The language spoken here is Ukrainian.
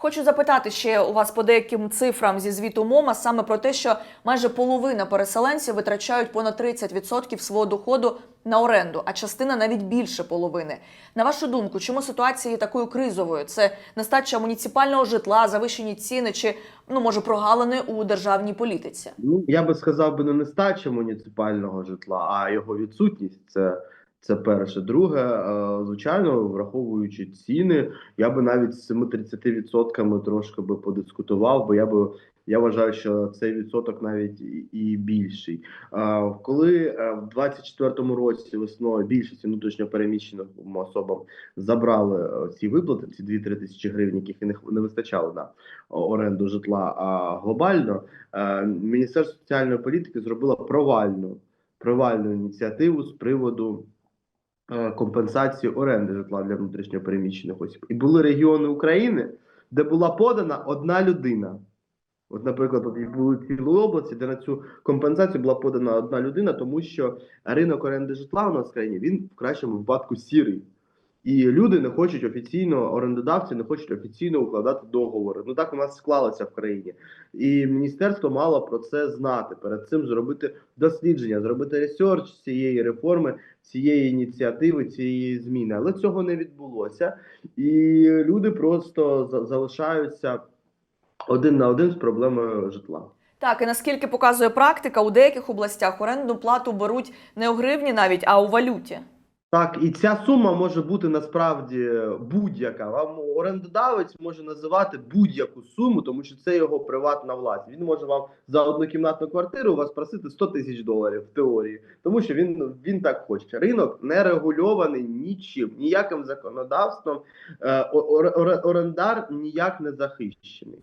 Хочу запитати ще у вас по деяким цифрам зі звіту МОМА саме про те, що майже половина переселенців витрачають понад 30% свого доходу на оренду, а частина навіть більше половини. На вашу думку, чому ситуація є такою кризовою? Це нестача муніципального житла, завищені ціни чи ну може прогалини у державній політиці? Ну, я би сказав би не нестача муніципального житла, а його відсутність. Це, це перше. Друге, е, звичайно, враховуючи ціни, я би навіть з цими 30% трошки би подискутував, бо я би. Я вважаю, що цей відсоток навіть і- більший. Е, Коли е, в 24-му році весною більшість внутрішньопереміщеним особам забрали ці виплати, ці 2-3 тисячі гривень, яких не вистачало на оренду житла, а глобально Міністерство соціальної політики зробило провальну провальну ініціативу з приводу е, компенсації оренди житла для внутрішньопереміщених осіб. І були регіони України, де була подана одна людина. От, наприклад, були цілі області, де на цю компенсацію була подана одна людина, тому що ринок оренди житла у нас в країні він в кращому випадку сірий. І люди не хочуть офіційно, орендодавці не хочуть офіційно укладати договори. Ну так у нас склалося в країні. І міністерство мало про це знати. Перед цим зробити дослідження, зробити ресерч цієї реформи, цієї ініціативи, цієї зміни. Але цього не відбулося. І люди просто за- залишаються один на один з проблемою житла. Так, і наскільки показує практика, у деяких областях орендну плату беруть не у гривні навіть, а у валюті. Так, і ця сума може бути насправді будь-яка. Вам орендодавець може називати будь-яку суму, тому що це його приватна власність. Він може вам за однокімнатну квартиру вас просити 100 тисяч доларів в теорії, тому що він, він так хоче. Ринок не регульований нічим, ніяким законодавством. Е, орендар ніяк не захищений.